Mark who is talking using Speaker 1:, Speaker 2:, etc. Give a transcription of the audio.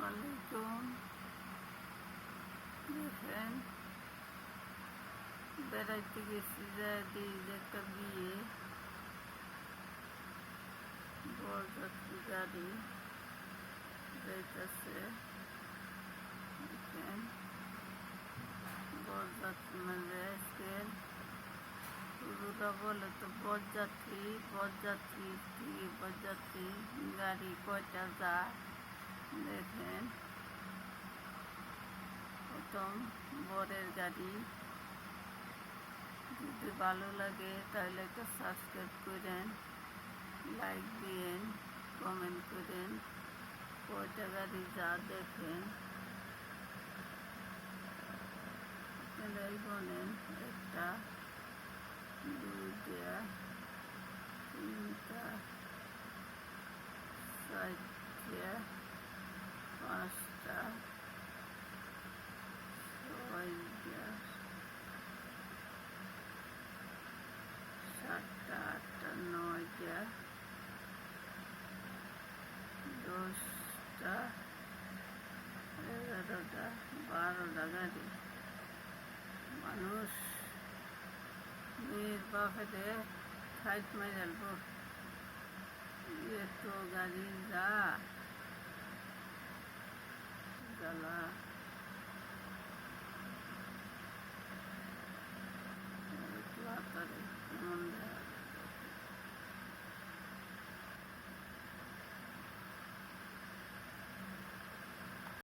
Speaker 1: আলাইকুম দেখেন বেড়াইতে গেছি যে দিই যে একটা বিয়ে বরযাত্রী গাড়ি যাইতেছে দেখেন বরযাত্রী মানে আজকে শুরুটা বলে তো বরযাত্রী বরযাত্রী কি বরযাত্রী গাড়ি কয়টা যায় দেখেন। প্রথম বরের গাড়ি। যদি ভালো লাগে তাহলে একটা সাবস্ক্রাইব করেন লাইক দিয়েন কমেন্ট করেন। কয়টা গাড়ি যা দেখেন। আপনারাই বলেন, একটা, দুইটা, তিনটা, চারটা। দশটা এগারোটা বারোটা গাড়ি। মানুষ মেয়ের বাপেতে খাইট মাইরালবো এত গাড়ি যা। জ্বালা।